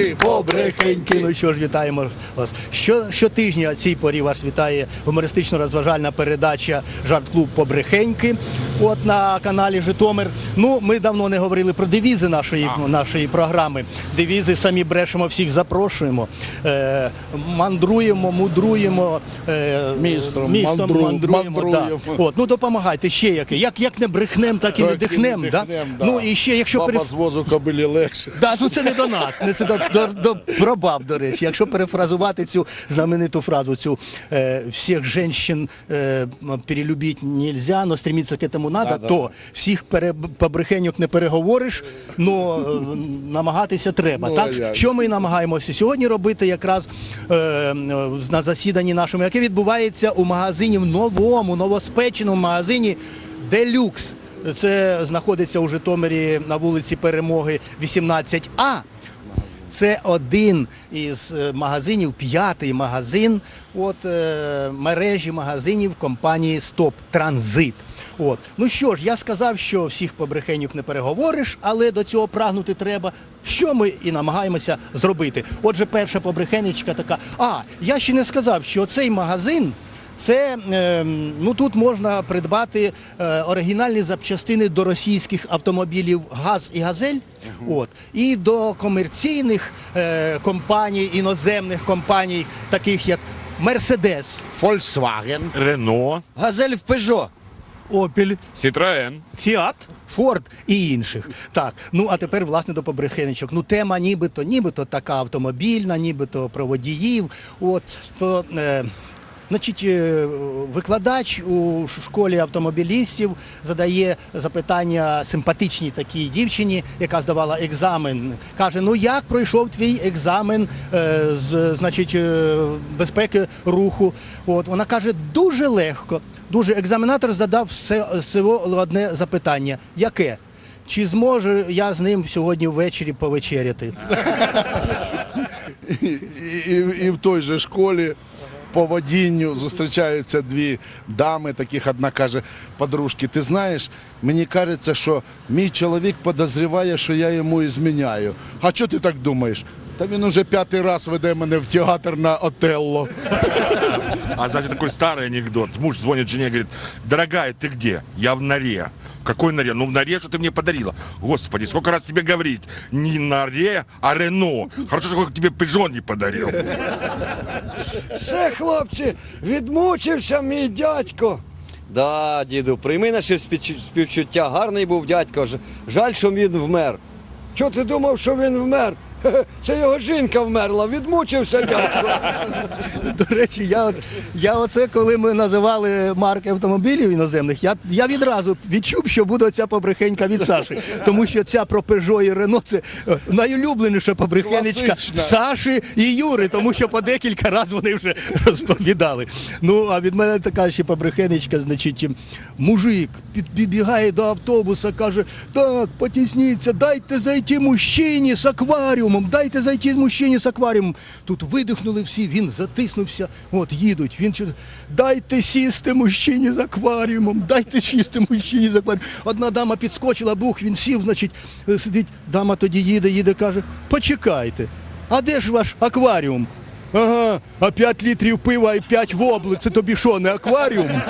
you. Побрехеньки. Ну що ж, вітаємо вас. Що, щотижня о цій порі вас вітає гумористично-розважальна передача Жарт-клуб Побрехеньки. От на каналі Житомир. Ну, ми давно не говорили про девізи нашої, нашої програми. Девізи самі брешемо, всіх запрошуємо. Е, мандруємо, мудруємо. Е, Містом, містом мандру- мандруємо. мандруємо. Да. От, ну допомагайте ще яке. Як, як не брехнем, так і не Так і не дихнем. да? да. Ну і ще, якщо Баба з возу кобилі легше. Да, ну це не до нас, не це до, до, до пробаб, до речі. Якщо перефразувати цю знамениту фразу, цю е, всіх женщин е, перелюбити нельзя, но стремиться к этому надо, Да-да. то всіх пере, побрехеньок не переговориш, но е, намагатися треба. Ну, так, як? що ми намагаємося сьогодні робити якраз е, на засіданні нашому, яке відбувається у магазині в новому, новоспеченому магазині Делюкс. Це знаходиться у Житомирі на вулиці Перемоги 18А. Це один із е, магазинів, п'ятий магазин от, е, мережі магазинів компанії Стоп Транзит. От. Ну що ж, я сказав, що всіх побрехенюк не переговориш, але до цього прагнути треба. Що ми і намагаємося зробити. Отже, перша побрехенечка така. А, я ще не сказав, що цей магазин. Це е, ну тут можна придбати е, оригінальні запчастини до російських автомобілів ГАЗ і Газель. От і до комерційних е, компаній, іноземних компаній, таких як Мерседес, Volkswagen. Рено, Газель в Пежо. Опіль, Citroën. Фіат, Форд і інших. Так, ну а тепер власне до побрехенечок. Ну тема нібито, нібито така автомобільна, нібито про водіїв. От то. Е, Значить, е, викладач у школі автомобілістів задає запитання симпатичній такій дівчині, яка здавала екзамен. Каже: Ну як пройшов твій екзамен е, з значить, е, безпеки руху? От вона каже, дуже легко. Дуже екзаменатор задав все, всього одне запитання. Яке? Чи зможу я з ним сьогодні ввечері повечеряти? І, і, і в той же школі по водінню зустрічаються дві дами, таких одна каже, подружки, ти знаєш, мені кажеться, що мій чоловік подозріває, що я йому ізміняю. А що ти так думаєш? Та він уже п'ятий раз веде мене в театр на Отелло. А знаете, такой старый анекдот. Муж звонит жене и говорит, дорогая, ты где? Я в норе. Какой Наре? Ну, в норе, что ты мне подарила. Господи, сколько раз тебе говорить? Не Наре, а Рено. Хорошо, что я тебе пижон не подарил. Все, хлопці, відмучився мій дядько. Да, діду, прийми наше співчу- співчуття. Гарний був дядько. Ж- Жаль, що він вмер. Чого ти думав, що він вмер? Це його жінка вмерла, відмучився дядько. До речі, я, от, я оце, коли ми називали марки автомобілів іноземних, я, я відразу відчув, що буде ця побрехенька від Саші. Тому що ця про Peugeot і Renault це е, найулюбленіша побрехенечка Класична. Саші і Юри, тому що по декілька разів вони вже розповідали. Ну, а від мене така ще побрехенечка, значить, мужик підбігає до автобуса, каже, так, потісніться, дайте зайти мужчині з акваріумом, дайте зайти мужчині з акваріумом. Тут видихнули всі, він затиснувся, от їдуть. Він через дайте сісти мужчині з акваріумом, дайте сісти мужчині з акваріумом. Одна дама підскочила, бух, він сів, значить, е, сидить. Дама тоді їде, їде, каже, почекайте, а де ж ваш акваріум? Ага, а 5 літрів пива і 5 вобли, це тобі що, не акваріум?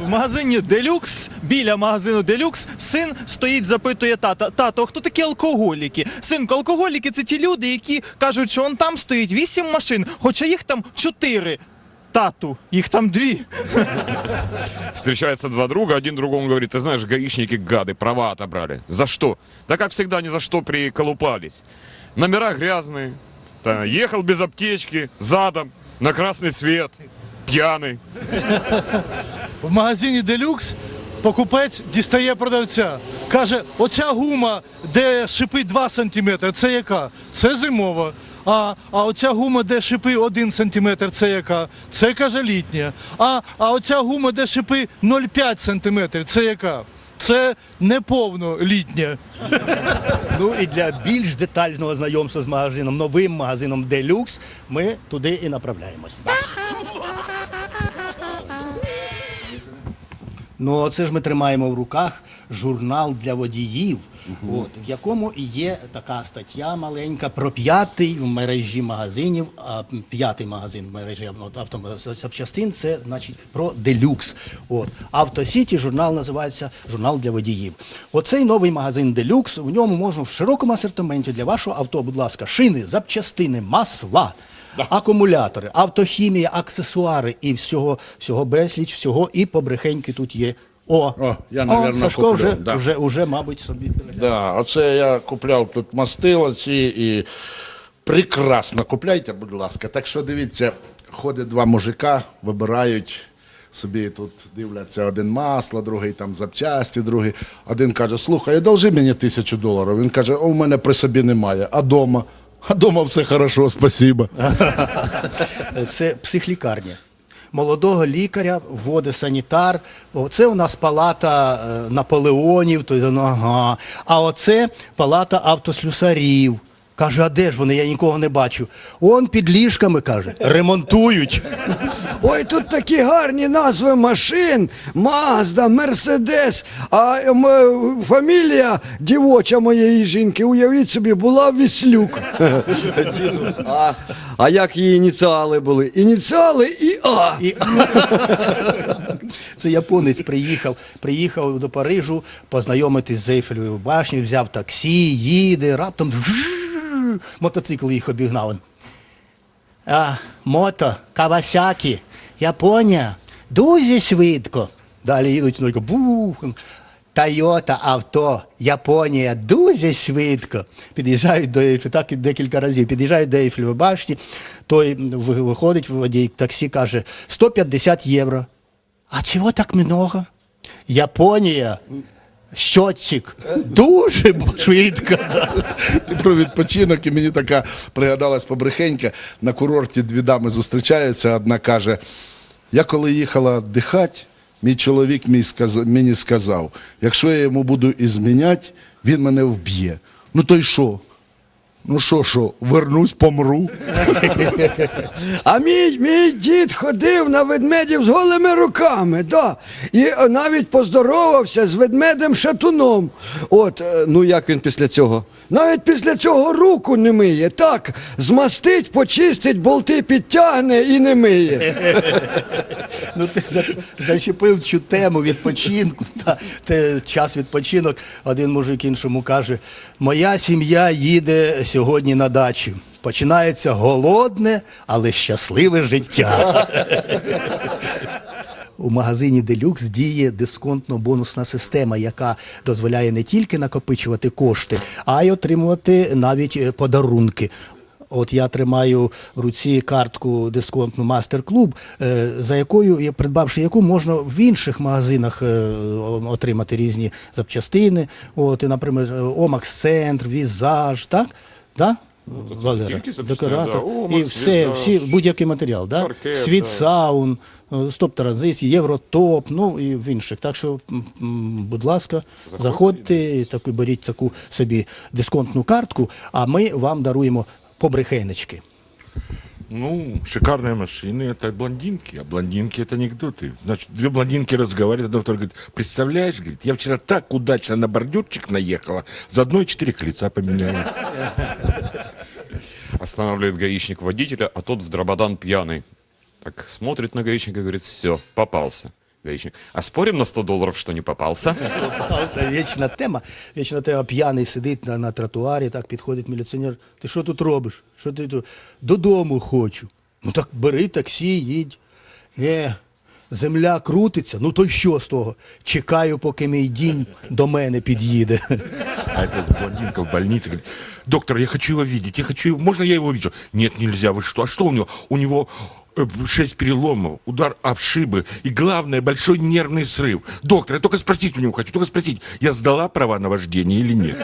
В магазині Делюкс, біля магазину Делюкс, син стоїть, запитує тата: тато, хто такі алкоголіки? Синку, алкоголіки це ті люди, які кажуть, що он там стоїть вісім машин, хоча їх там чотири. Тату, їх там дві. Встречаются два друга, один другому говорит, ты знаешь, гаишники гады, права отобрали. За что? Да как всегда, ни за что приколупались. Номера грязные, да, ехал без аптечки, задом, на красный свет, пьяный. В магазині Делюкс покупець дістає продавця. Каже, оця гума, де шипи 2 см, це яка? Це зимова. А, а оця гума, де шипи 1 см, це яка? Це каже літня. А, а оця гума, де шипи 0,5 см, це яка? Це неповно літнє Ну і для більш детального знайомства з магазином, новим магазином Deluxe, ми туди і направляємось. Ну, оце ж ми тримаємо в руках журнал для водіїв. от, в якому і є така стаття маленька про п'ятий в мережі магазинів, а п'ятий магазин в мережі автозапчастин, це значить про делюкс. От. Автосіті журнал називається Журнал для водіїв. Оцей новий магазин Делюкс, в ньому можна в широкому асортименті для вашого авто, будь ласка, шини, запчастини, масла. Акумулятори, автохімія, аксесуари і всього, всього безліч, всього і побрехеньки тут є. О, О, я, навірно, Сашко куплю, вже, да. вже, вже, мабуть, собі. Да, оце я купляв тут мастила ці і прекрасно купляйте, будь ласка. Так що дивіться, ходять два мужика, вибирають. Собі тут дивляться один масло, другий там запчасті, другий. Один каже: слухай, одолжи мені тисячу доларів. Він каже, о, у мене при собі немає. А дома? А дома все хорошо, спасибо. Це психлікарня. Молодого лікаря вводить санітар. Оце у нас палата е, Наполеонів, то ага. А оце палата автослюсарів. Каже, а де ж вони? Я нікого не бачу. Он під ліжками каже, ремонтують. Ой, тут такі гарні назви машин: Мазда, Мерседес. А ем, е, фамілія дівоча моєї жінки, уявіть собі, була Віслюк. а, а як її ініціали були? Ініціали і А. І... Це японець приїхав, приїхав до Парижу познайомитись з Ейфелевою башнею, взяв таксі, їде, раптом мотоцикл їх обігнав. А, мото, Кавасакі, Японія, дуже швидко. Далі їдуть, ну, бух. Тойота авто, Японія, дуже швидко. Під'їжджають до Ейфель- так і декілька разів. Під'їжджають до Ейфелевої башні, той ви- виходить водій таксі, каже 150 євро. А чого так много? Японія, щотчик, дуже швидко. Про відпочинок, і мені така пригадалась побрехенька. На курорті дві дами зустрічаються. Одна каже: я коли їхала дихати, мій чоловік мені сказав, якщо я йому буду ізміняти, він мене вб'є. Ну то й що? Ну що, що, вернусь, помру. А мій, мій дід ходив на ведмедів з голими руками, да. і навіть поздоровався з ведмедем шатуном. От, е, ну як він після цього? Навіть після цього руку не миє. Так, змастить, почистить, болти підтягне і не миє. Ну, ти за- зачепив цю тему відпочинку. Та, те, час відпочинок. Один мужик іншому каже: Моя сім'я їде сьогодні на дачу. Починається голодне, але щасливе життя. У магазині Делюкс діє дисконтно-бонусна система, яка дозволяє не тільки накопичувати кошти, а й отримувати навіть е, подарунки. От я тримаю в руці картку дисконтну мастер-клуб, е, за якою, придбавши яку, можна в інших магазинах е, отримати різні запчастини. От, і, наприклад, Омакс Центр, Візаж, так? Да? Валера, тільки декоратор. да. і все, всі, будь-який матеріал. Да? Паркет, Світ да. Саун, е, Стоп Транзис, Євротоп, ну і в інших. Так що, будь ласка, Заходьте. заходьте, і таку, беріть таку собі дисконтну картку, а ми вам даруємо побрехенечки. Ну, шикарные машины, это блондинки, а блондинки это анекдоты. Значит, две блондинки разговаривают, одна вторая говорит, представляешь, говорит, я вчера так удачно на бордюрчик наехала, заодно и четыре колеса поменяла. Останавливает гаишник водителя, а тот в дрободан пьяный. Так смотрит на гаишника и говорит, все, попался. Гаишник, а спорим на 100 долларов, что не попался? Це вічна тема. Вічна тема п'яний сидить на, на тротуарі, так підходить міліціонер. Ти що тут робиш? Що ти тут? Додому хочу. Ну так бери таксі, їдь. Ні, земля крутиться, ну то й що з того? Чекаю, поки мій дім до мене під'їде. А эта блондинка в больнице говорит, доктор, я хочу его видеть, я хочу его, можно я его вижу? Нет, нельзя, вы что? А что у него? У него э, шесть переломов, удар об шибы и, главное, большой нервный срыв. Доктор, я только спросить у него хочу, только спросить, я сдала права на вождение или нет?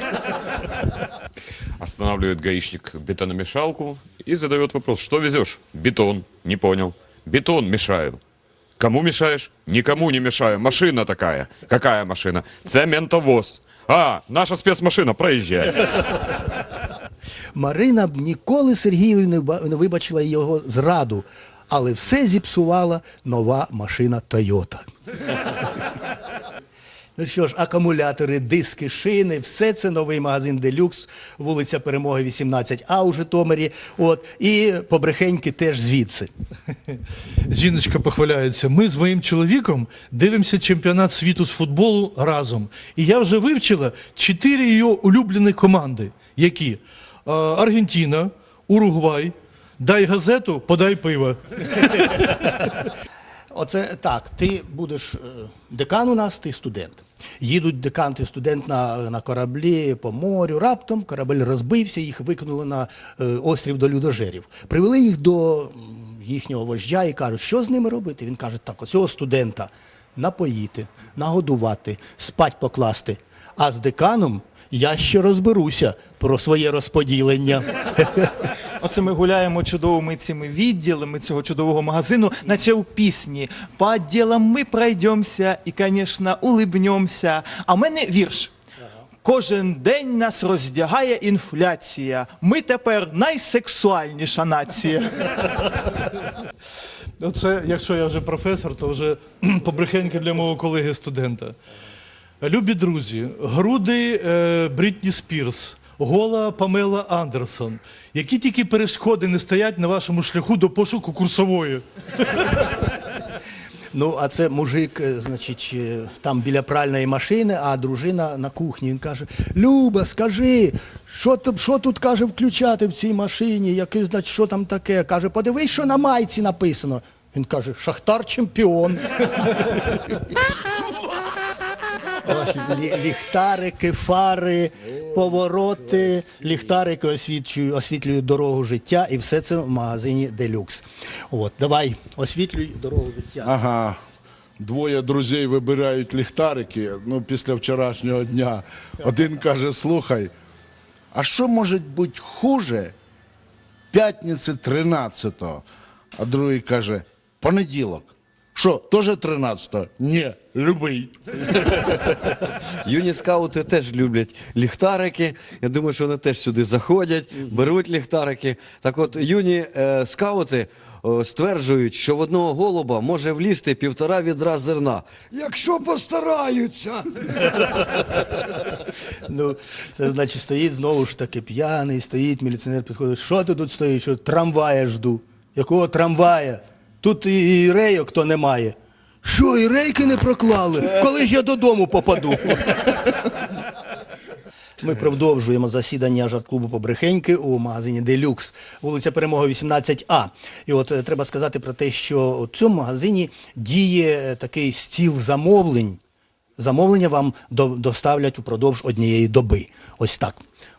Останавливает гаишник бетономешалку и задает вопрос, что везешь? Бетон. Не понял. Бетон мешаю. Кому мешаешь? Никому не мешаю. Машина такая. Какая машина? Цементовоз. А, наша спецмашина, проезжай. Марина б ніколи Сергієві не ба- не вибачила його зраду, Але все зіпсувала нова машина Тойота. Ну що ж, акумулятори, диски, шини, все це новий магазин Делюкс, вулиця Перемоги 18А у Житомирі. От і побрехеньки теж звідси. Жіночка похваляється. Ми з моїм чоловіком дивимося чемпіонат світу з футболу разом. І я вже вивчила чотири її улюблені команди. Які? Аргентина, Уругвай, дай газету, подай пиво. Оце так. Ти будеш е, декан у нас, ти студент. Їдуть декан, ти студент на, на кораблі по морю. Раптом корабель розбився, їх викинули на е, острів до людожерів. Привели їх до їхнього вождя і кажуть, що з ними робити. Він каже, так, оцього студента напоїти, нагодувати, спать покласти. А з деканом я ще розберуся про своє розподілення. Оце ми гуляємо чудовими цими відділами цього чудового магазину, наче у пісні. По відділам ми пройдемося і, звісно, улибнемося. А в мене вірш. Кожен день нас роздягає інфляція. Ми тепер найсексуальніша нація. Оце, якщо я вже професор, то вже побрехеньки для мого колеги студента. Любі друзі, груди е, Брітні Спірс, гола Памела Андерсон. Які тільки перешкоди не стоять на вашому шляху до пошуку курсової? Ну, а це мужик, е, значить, е, там біля пральної машини, а дружина на кухні. Він каже: Люба, скажи, що, тут- що тут каже включати в цій машині? Яке, значить, що там таке? Каже, подивись, що на майці написано. Він каже, Шахтар чемпіон. Лі- ліхтарики, фари, повороти, ліхтарики освітлюють, освітлюють дорогу життя, і все це в магазині Делюкс. От, давай, освітлюй дорогу життя. Ага. Двоє друзів вибирають ліхтарики ну, після вчорашнього дня. Один каже: слухай, а що може бути хуже п'ятниці 13-го? А другий каже, понеділок. Що, теж 13-го? Ні, любий. Юні скаути теж люблять ліхтарики. Я думаю, що вони теж сюди заходять, беруть ліхтарики. Так от юні е, скаути е, стверджують, що в одного голуба може влізти півтора відра зерна. Якщо постараються. Ну, це значить, стоїть знову ж таки п'яний, стоїть міліціонер, підходить. Що ти тут стоїш? Що трамвая жду? Якого трамвая? Тут і, рейок то немає. Що, і рейки не проклали? Коли ж я додому попаду? Ми продовжуємо засідання жарт-клубу Побрехеньки у магазині Делюкс, вулиця Перемоги 18А. І от е, треба сказати про те, що у цьому магазині діє такий стіл замовлень. Замовлення вам до- доставлять упродовж однієї доби. Ось так.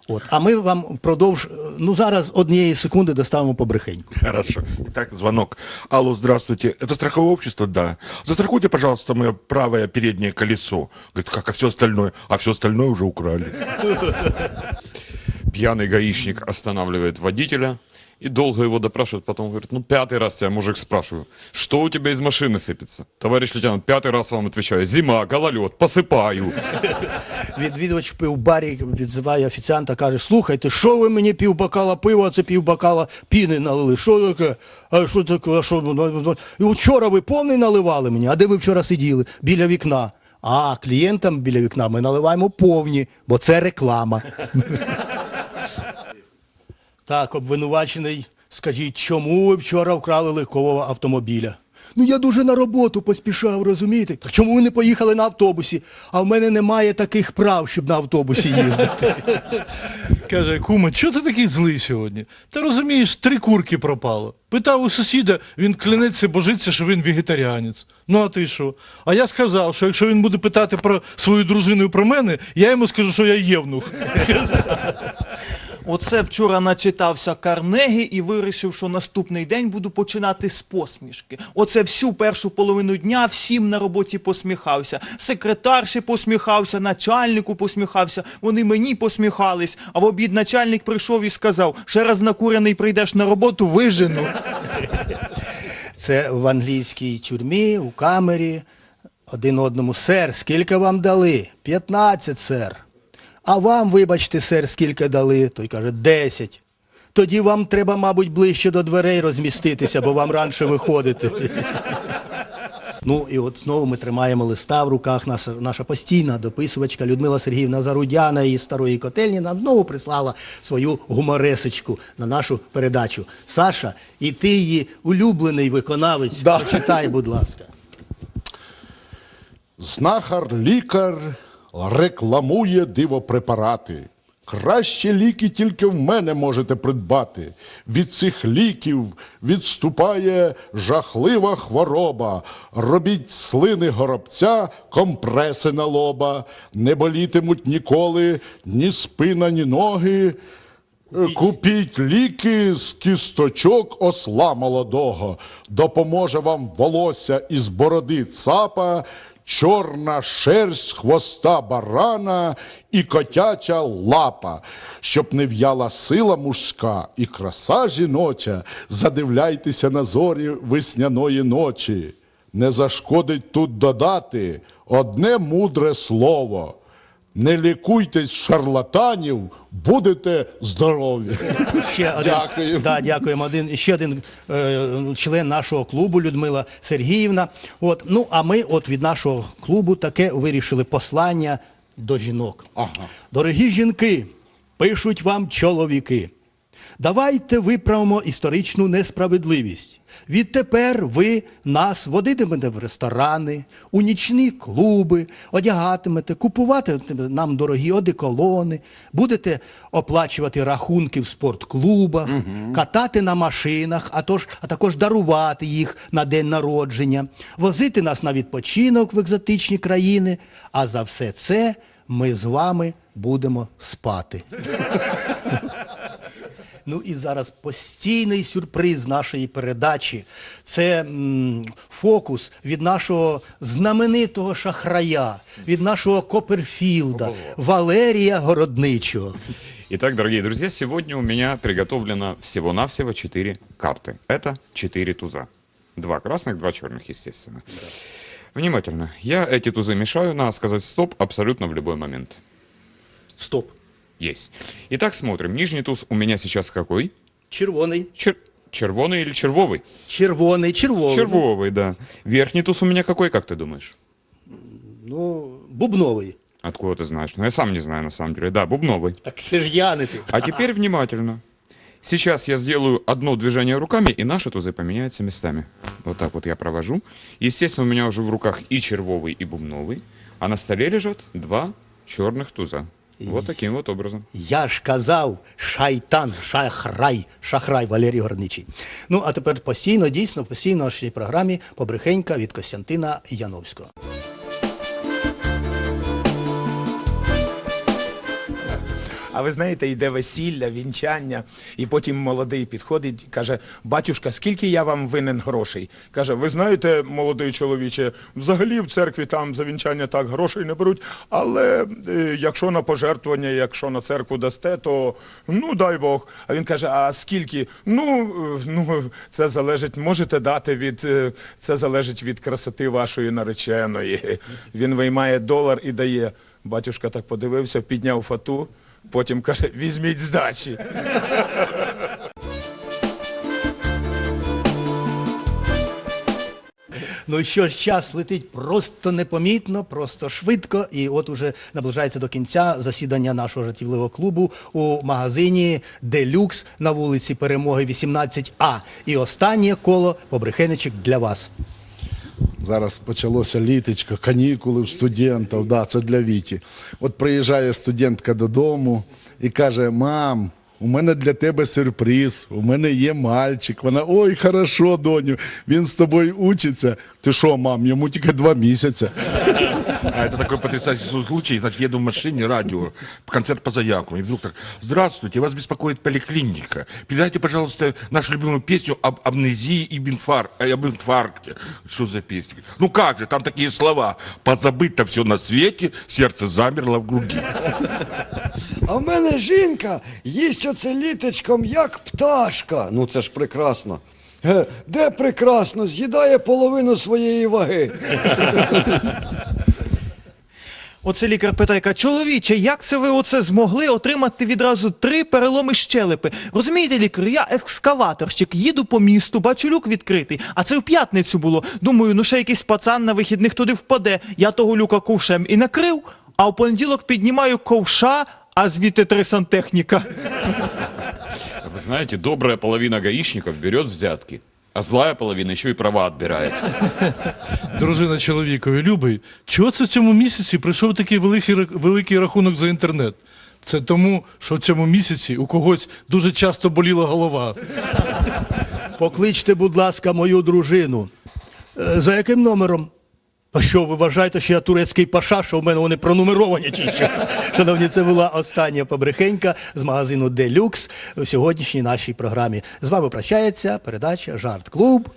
От. А ми вам впродовж, е, ну зараз однієї секунди доставимо по брехень. Хорошо. Итак, звонок. Алло, здравствуйте. Это страховое общество? Да. Застрахуйте, пожалуйста, мое правое переднее колесо. Говорит, как, а все остальное? А все остальное уже украли. Пьяный гаишник останавливает водителя и долго его допрашивает. Потом говорит, ну пятый раз тебя, мужик, спрашиваю, что у тебя из машины сыпется? Товарищ лейтенант, пятый раз вам отвечаю, зима, гололед, посыпаю. Відвідувач в пивбарі відзиває офіціанта, каже: слухайте, що ви мені півбокала пива, а це півбокала піни налили. Що таке? А що таке? А що? ну, ну, ну. І вчора ви повний наливали мені, а де ви вчора сиділи? Біля вікна. А клієнтам біля вікна ми наливаємо повні, бо це реклама. Так, обвинувачений, скажіть, чому ви вчора вкрали легкового автомобіля? Ну я дуже на роботу поспішав, розумієте? Так чому ви не поїхали на автобусі? А в мене немає таких прав, щоб на автобусі їздити. Каже, кума, чого ти такий злий сьогодні? Та розумієш, три курки пропало. Питав у сусіда, він клянеться, божиться, що він вегетаріанець. Ну а ти що? А я сказав, що якщо він буде питати про свою дружину і про мене, я йому скажу, що я євнух. Оце вчора начитався Карнегі і вирішив, що наступний день буду починати з посмішки. Оце всю першу половину дня всім на роботі посміхався. Секретарші посміхався, начальнику посміхався, вони мені посміхались. А в обід начальник прийшов і сказав: ще раз накурений прийдеш на роботу, вижену. Це в англійській тюрмі, у камері, один одному. Сер, скільки вам дали? 15, сер. А вам, вибачте, сер, скільки дали? Той каже, 10. Тоді вам треба, мабуть, ближче до дверей розміститися, бо вам раніше виходити. Ну і от знову ми тримаємо листа в руках. Наша, наша постійна дописувачка Людмила Сергіївна Зарудяна із старої котельні нам знову прислала свою гуморесочку на нашу передачу. Саша, і ти її улюблений виконавець. Да. Прочитай, будь ласка. Знахар лікар рекламує дивопрепарати. Кращі ліки тільки в мене можете придбати. Від цих ліків відступає жахлива хвороба. Робіть слини горобця, компреси на лоба. Не болітимуть ніколи ні спина, ні ноги. Купіть ліки з кісточок осла молодого. Допоможе вам волосся із бороди цапа, чорна шерсть хвоста барана і котяча лапа. Щоб не в'яла сила мужська і краса жіноча, задивляйтеся на зорі весняної ночі. Не зашкодить тут додати одне мудре слово. Не лікуйтесь шарлатанів, будете здорові. Ще один, дякуємо. Да, дякуємо. Один, ще один е, член нашого клубу Людмила Сергіївна. От, ну, а ми от від нашого клубу таке вирішили послання до жінок. Ага. Дорогі жінки, пишуть вам чоловіки. Давайте виправимо історичну несправедливість. Відтепер ви нас водитимете в ресторани, у нічні клуби, одягатимете, купувати нам дорогі одеколони, будете оплачувати рахунки в спортклубах, катати на машинах, а, тож, а також дарувати їх на день народження, возити нас на відпочинок в екзотичні країни. А за все це ми з вами будемо спати. Ну і зараз постійний сюрприз нашої передачі. Це м, фокус від нашого знаменитого шахрая, від нашого Коперфілда, Валерія Городничого. Итак, дорогие друзья, сегодня у меня приготовлено всего-навсего 4 карты. Это 4 туза. Два красных, два черных, естественно. Внимательно. Я эти тузы мешаю, надо сказать стоп абсолютно в любой момент. Стоп. Есть. Итак, смотрим. Нижний туз у меня сейчас какой? Червоний, Чер... Червоный или червовый? червоний, червоний. Червовый, да. Верхний туз у меня какой, как ты думаешь? Ну, бубновий. Откуда ты знаешь? Ну, я сам не знаю, на самом деле. Да, бубновый. Так не ти. А теперь внимательно. Сейчас я сделаю одно движение руками, и наши тузы поменяются местами. Вот так вот я провожу. Естественно, у меня уже в руках и червовый, и бубновый. А на столе лежат два черных туза. Вот таким вот образом. Я ж казав, шайтан, шахрай, шахрай Валерій Горничий. Ну, а тепер постійно, дійсно, постійно в нашій програмі Побрехенька від Костянтина Яновського. А ви знаєте, йде весілля, вінчання, і потім молодий підходить, каже: батюшка, скільки я вам винен грошей? Каже, ви знаєте, молодий чоловіче, взагалі в церкві там за вінчання так грошей не беруть. Але е, якщо на пожертвування, якщо на церкву дасте, то ну дай Бог. А він каже: А скільки? Ну, е, ну це залежить, можете дати від е, це залежить від красоти вашої нареченої. Він виймає долар і дає. Батюшка так подивився, підняв фату. Потім каже, візьміть здачі. Ну що ж, час летить просто непомітно, просто швидко. І от уже наближається до кінця засідання нашого жартівливого клубу у магазині Делюкс на вулиці Перемоги 18А. І останнє коло побрехенечок для вас. Зараз почалося літочко, канікули в студентів, да, це для Віті. От приїжджає студентка додому і каже: Мам, у мене для тебе сюрприз, у мене є мальчик. Вона, ой, хорошо, доню, він з тобою учиться. Ти що, мам, йому тільки два місяці. А это такой потрясающий случай. Значит, еду в машине, радио, концерт по заявкам. И вдруг так, здравствуйте, вас беспокоит поликлиника. Передайте, пожалуйста, нашу любимую песню об амнезии и инфар... э, об инфаркте. Что за песня? Ну как же, там такие слова. Позабыть-то все на свете, сердце замерло в груди. А в мене жінка їсть оце літочком, як пташка. Ну це ж прекрасно. Ге, Де прекрасно, з'їдає половину своєї ваги. Оце лікар питає, каже, чоловіче, як це ви оце змогли отримати відразу три переломи щелепи? Розумієте, лікар, я екскаваторщик, їду по місту, бачу люк відкритий, а це в п'ятницю було. Думаю, ну ще якийсь пацан на вихідних туди впаде. Я того люка ковшем і накрив, а в понеділок піднімаю ковша, а звідти три сантехніка. Вы знаете, добрая половина гаишников берет взятки, а злая половина ще й права відбирає. Дружина чоловікові любий. Чого це в цьому місяці прийшов такий великий, великий рахунок за інтернет? Це тому, що в цьому місяці у когось дуже часто боліла голова. Покличте, будь ласка, мою дружину. Е, За яким номером? А що, ви вважаєте, що я турецький паша, що в мене вони пронумеровані чи що? Шановні, це була остання побрехенька з магазину Делюкс у сьогоднішній нашій програмі. З вами прощається передача Жарт Клуб.